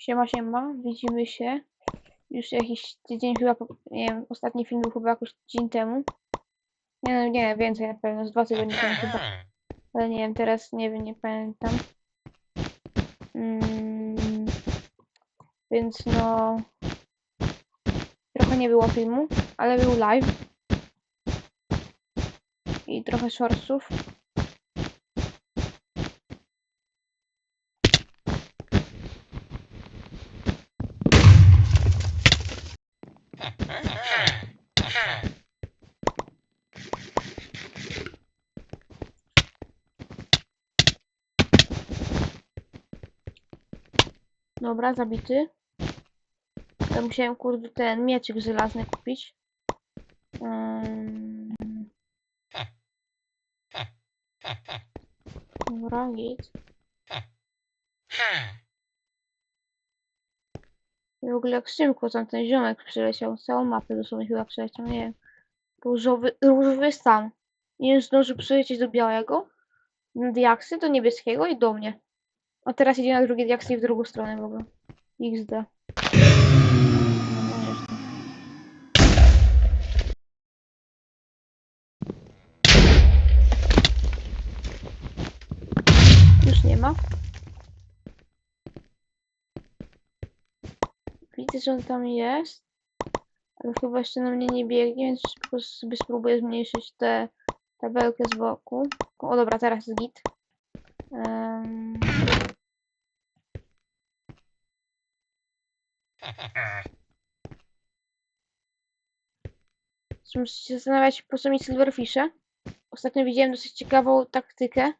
Siema, siema, widzimy się. Już jakiś tydzień chyba, nie wiem, ostatni film był chyba jakoś tydzień temu. Nie no, nie, więcej na pewno, z dwa tygodnie temu chyba. Ale nie wiem, teraz nie wiem, nie pamiętam. Mm, więc no... Trochę nie było filmu, ale był live. I trochę shortsów. Dobra, zabity. Ja musiałem, kurde, ten mieczyk żelazny kupić. Ym... Dobra, git. I w ogóle jak szybko tam ten ziomek przyleciał, całą mapę dosłownie chyba przeleciał, nie wiem. Różowy, różowy stan. Nie zdążył przylecieć do białego, na diaksy, do niebieskiego i do mnie. A teraz idzie na drugie diaksy w drugą stronę w ogóle. XD. Już nie ma. Widzę, że on tam jest. Ale chyba jeszcze na mnie nie biegnie, więc szybko sobie spróbuję zmniejszyć tę tabelkę z boku. O dobra, teraz jest git. Em, Muszę się zastanawiać, po co mi silverfishe. Ostatnio widziałem dosyć ciekawą taktykę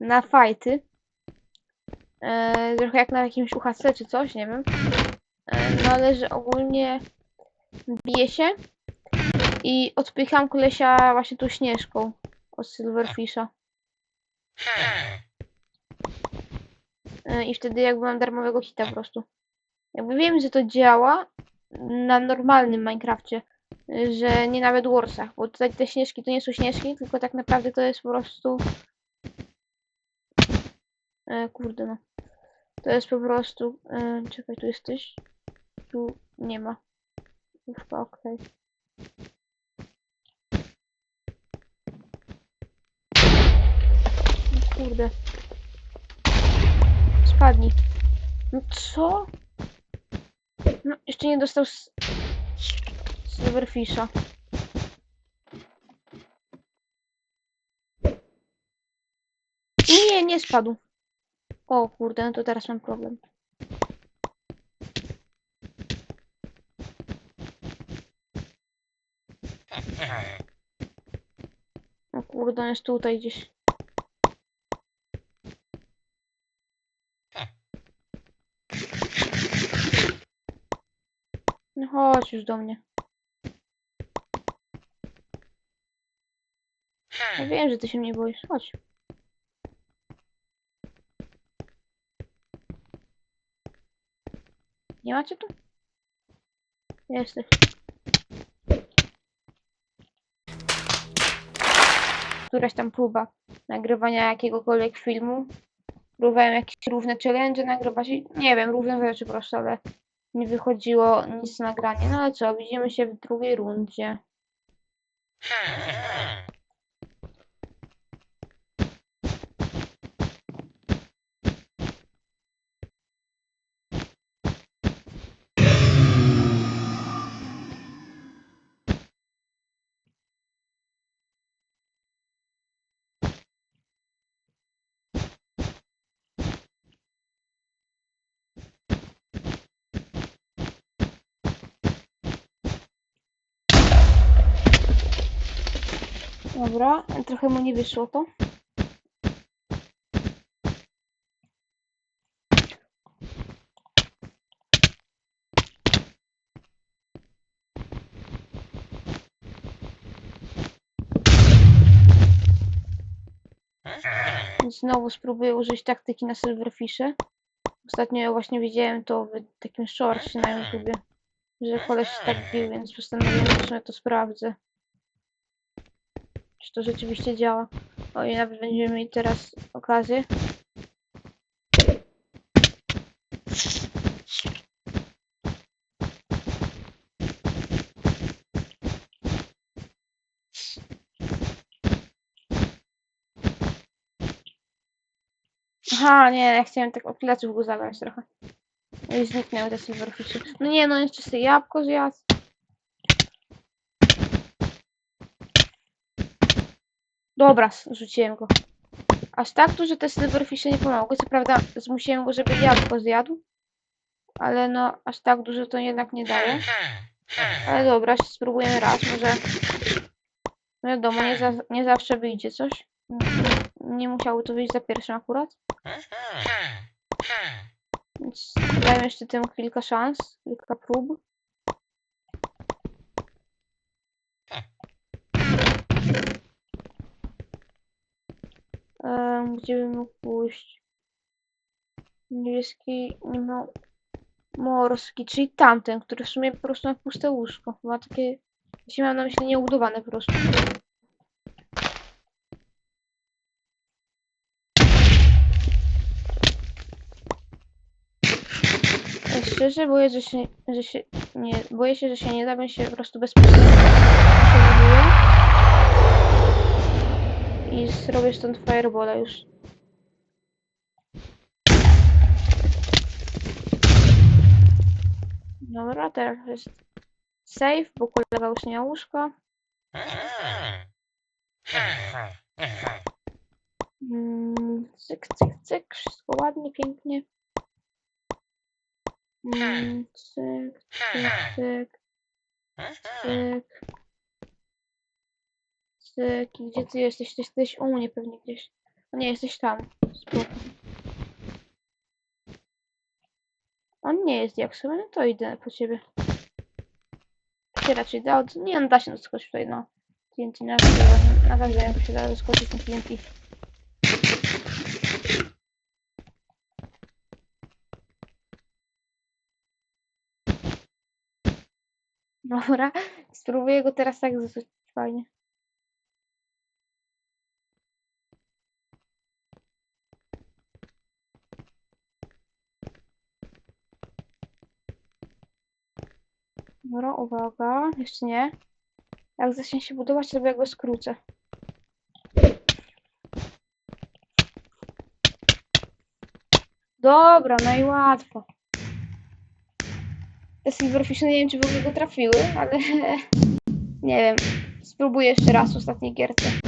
na fajty. E, trochę jak na jakimś UHC czy coś, nie wiem. E, no ale że ogólnie biję się i odpycham kolesia właśnie tą śnieżką od silverfisha. E, I wtedy jakby mam darmowego hita po prostu. Jakby wiem, że to działa na normalnym Minecrafcie, y, że nie nawet Warsach, bo tutaj te śnieżki to nie są śnieżki, tylko tak naprawdę to jest po prostu... E, kurde no. To jest po prostu... E, czekaj, tu jesteś? Tu nie ma. Już okej. No Kurde. Spadnij. No co? No, jeszcze nie dostał s- Silverfisha. Nie, nie spadł. O kurde, no to teraz mam problem. O kurde, on jest tutaj gdzieś. Chodź już do mnie. Ja wiem, że ty się mnie boisz. Chodź. Nie macie tu? Jesteś. Któraś tam próba nagrywania jakiegokolwiek filmu. Próbowałem jakieś równe challenge nagrywać nie wiem, równe rzeczy po prostu, ale nie wychodziło nic na nagranie. No ale co, widzimy się w drugiej rundzie. Dobra, trochę mu nie wyszło to. Znowu spróbuję użyć taktyki na Silverfishe. Ostatnio właśnie widziałem to w takim shortsie na YouTubie, że koleś tak bił, więc postanowiłem, że to sprawdzę czy to rzeczywiście działa. O i nawet będziemy mieli teraz okazję. Aha, nie, ja chciałem tak od pleców go zabrać trochę. No I zniknęły te silverfishy. No nie, no jeszcze sobie jabłko zjadł. Dobra, rzuciłem go. Aż tak duże te silverfishy nie pomogły. Co prawda zmusiłem go, żeby jabłko zjadł. Ale no, aż tak dużo to jednak nie daje. Ale dobra, spróbujemy raz, może... No wiadomo, nie, za, nie zawsze wyjdzie coś. Nie musiało to wyjść za pierwszym akurat. Więc dajmy jeszcze temu kilka szans, kilka prób. Em, gdzie bym mógł pójść? Niebieski, nie ma... Morski, czyli tamten, który w sumie po prostu ma puste łóżko. Ma takie, jeśli mam na myśli nieubudowane po prostu. Szczerze boję, się, że się nie, boję się, że się nie da, się po prostu bezpośrednio i zrobię stąd firebola już. Dobra, teraz jest safe, bo kolega już nie ma łóżka. Mm, cyk, cyk, cyk, wszystko ładnie, pięknie. Mm, cyk, cyk, cyk, cyk. I gdzie ty jesteś? Ty jesteś u mnie pewnie gdzieś. O nie, jesteś tam. Spoko. On nie jest jak sobie, no to idę po ciebie. Się raczej da, nie no, da się doskoczyć tutaj, no. TNT na na każdego się da doskoczyć na TNT. Dobra, spróbuję go teraz tak zostać fajnie. Dobra, uwaga, jeszcze nie. Jak zacznie się budować, to ja go skrócę. Dobra, no i łatwo. Te silverfishy nie wiem, czy w ogóle go trafiły, ale nie wiem. Spróbuję jeszcze raz ostatniej gierce.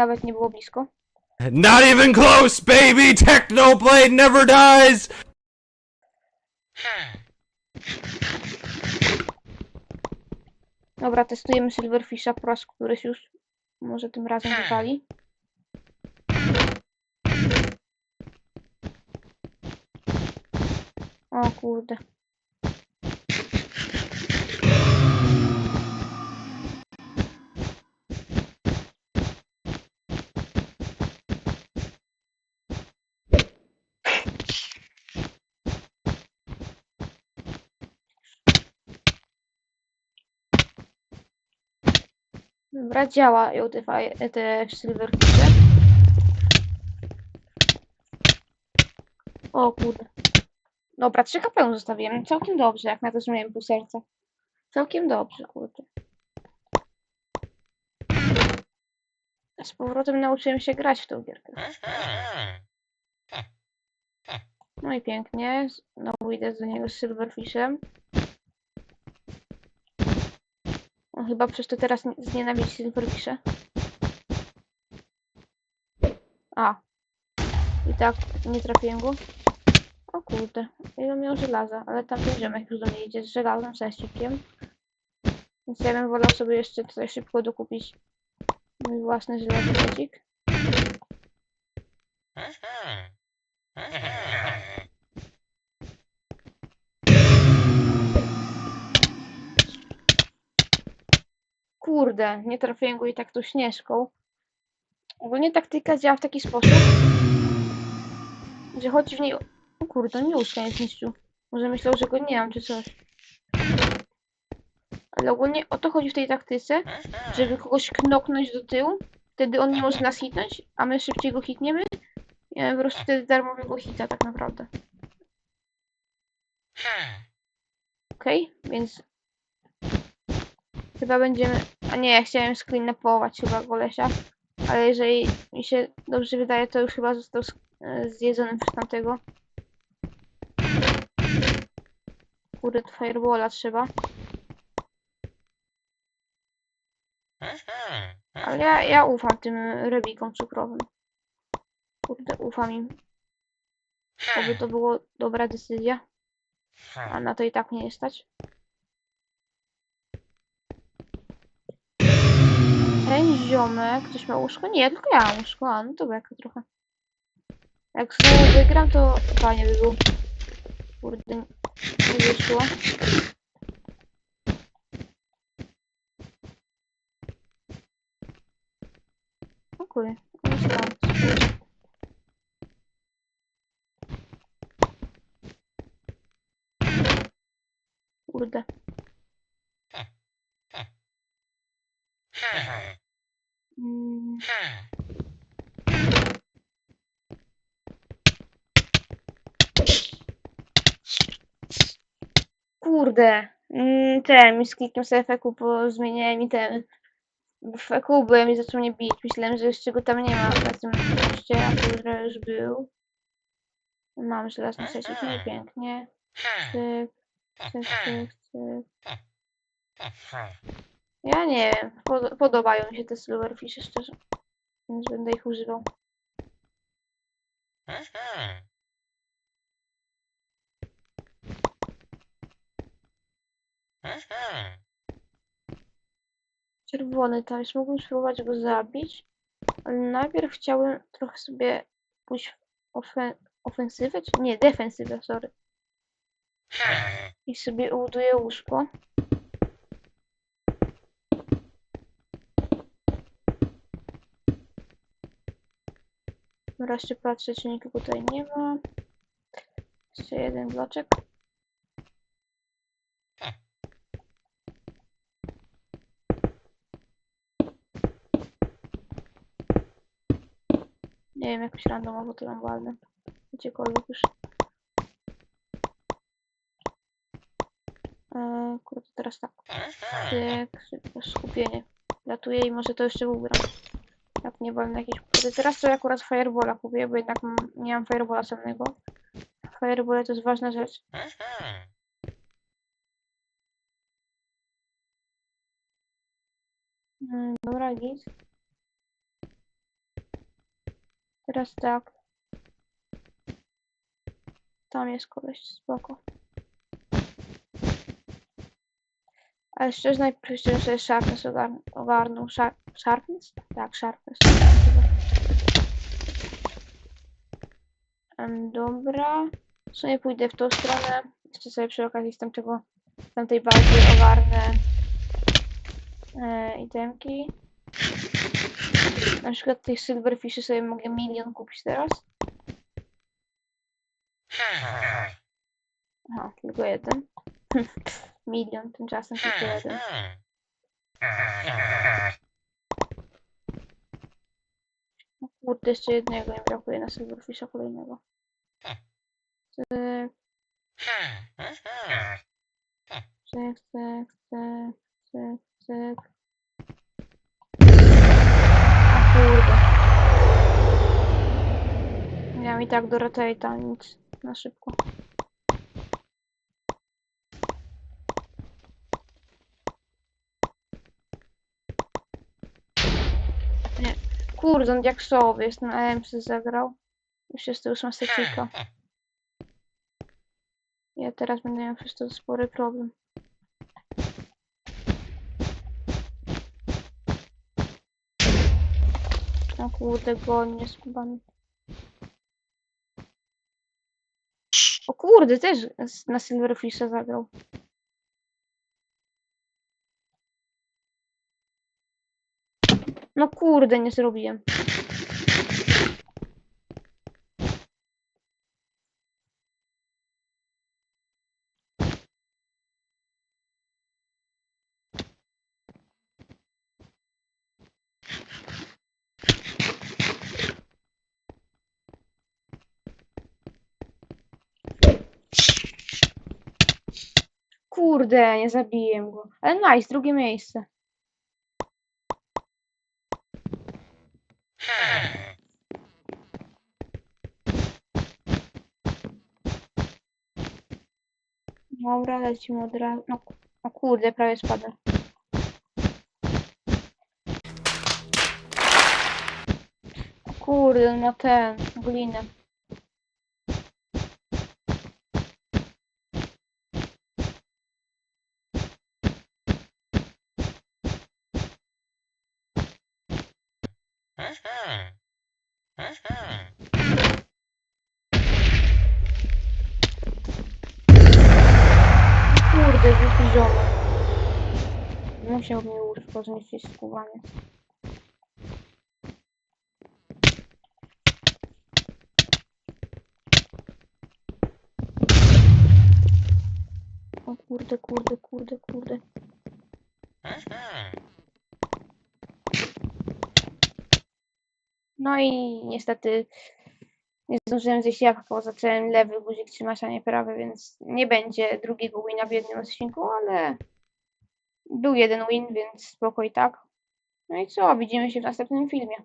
Nawet nie było blisko. Not even close, baby! Technoblade never dies! Dobra, testujemy Silverfisha po raz któryś już. Może tym razem wypali. O kurde. Dobra, działają te, te silverfishy. O kurde. Dobra, 3 HP zostawiłem. Całkiem dobrze, jak na to, że miałem pół serca. Całkiem dobrze, kurde. Z powrotem nauczyłem się grać w tą gierkę. No i pięknie. Znowu idę do niego z Silverfishem. On chyba przez to teraz nie- znienawidzi Silverfisha. A. I tak nie trafiłem go. O kurde. Ile miał żelaza, ale tamten ziomek już do mnie idzie z żelazem, z ścikiem. Więc ja bym wolał sobie jeszcze tutaj szybko dokupić mój własny żelazny secik. Kurde, nie trafiłem go i tak tą śnieżką. Ogólnie taktyka działa w taki sposób, że chodzi w niej... O kurde, nie zniszczył. Może myślał, że go nie mam, czy coś. Ale ogólnie o to chodzi w tej taktyce, żeby kogoś knoknąć do tyłu, wtedy on nie może nas hitnąć, a my szybciej go hitniemy. I mamy po prostu wtedy darmowego hita tak naprawdę. Okej, więc chyba będziemy. A nie, ja chciałem screenapować chyba golesia, ale jeżeli mi się dobrze wydaje, to już chyba został e, zjedzony przez tamtego. Kurde, firebola trzeba. Ale ja, ja ufam tym rebikom cukrowym. Kurde, ufam im. Oby to była dobra decyzja. A na to i tak nie stać. Ziomek, ktoś ma łóżko? Nie, tylko ja mam łóżko, a no to beka trochę. Jak znowu wygram, to fajnie by było. Kurde, nie wyszło. Dziękuję. No? Kurde. Mm. Kurde. Mm, ten, z klikiem sobie FQ, zmieniałem mi ten. W FQ byłem i zaczął mnie bić. Myślałem, że jeszcze go tam nie ma na tym moście, a tu już był. Mam żelazny sesik, pięknie. Cyk, cyk, cyk, cyk. Ja nie wiem, pod podobają mi się te silverfishy szczerze, więc będę ich używał. Czerwony talerz, mógłbym spróbować go zabić, ale najpierw chciałem trochę sobie pójść w ofen ofensywę, czy nie, defensywę, sorry. I sobie ubuduję łóżko. Wreszcie patrzę, czy nikogo tutaj nie ma. Jeszcze jeden bloczek. Nie wiem, jakoś randomowo to tam walnę. Gdziekolwiek już. Eee, kurde, teraz tak. Tyk, szybko, skupienie. Latuję i może to jeszcze ugram. Nie walnę jakieś... Kurde, teraz to akurat Firebola kupię, bo jednak nie mam Firebola samego. Fireball to jest ważna rzecz. Mm, Dobra, git. Teraz tak. Tam jest koleś, spoko. Ale szczerze, najpierw sobie Sharpness ogar ogarnął. Sharp sharpness? Tak, Sharpness. Dobra. W sumie pójdę w tą stronę. Jeszcze sobie przy okazji z tamtego, z tamtej bazy ogarnę e, itemki. Na przykład tych silverfishy sobie mogę milion kupić teraz. Aha, tylko jeden. milion, tymczasem tylko jeden. No kurde, jeszcze jednego mi brakuje na silverfisha kolejnego. Cyk, cyk, cyk, cyk, cyk, cyk. A kurde. Miałem i tak do rotate'a, nic na szybko. Kurde, jak sowy jest na EMC zagrał. Już jest to już ma secika. Ja teraz będę miał przez to spory problem. O kurde, goni mnie skubany. O kurde, też z- na Silverfisha zagrał. No kurde, nie zrobiłem. Kurde, nie zabiję go. Ale nice, drugie miejsce. Dobra, lecimy od razu. No, ku- o kurde, prawie spadłem. O kurde, on ma ten, glinę. Kurde, głupi ziomek. Musiał mi łóżko zniszczyć skubanie. O kurde, kurde, kurde, kurde. No i niestety nie zdążyłem zejść jabłka, zacząłem lewy guzik trzymać, a nie prawy, więc nie będzie drugiego wina w jednym odcinku, ale był jeden win, więc spoko i tak. No i co, widzimy się w następnym filmie.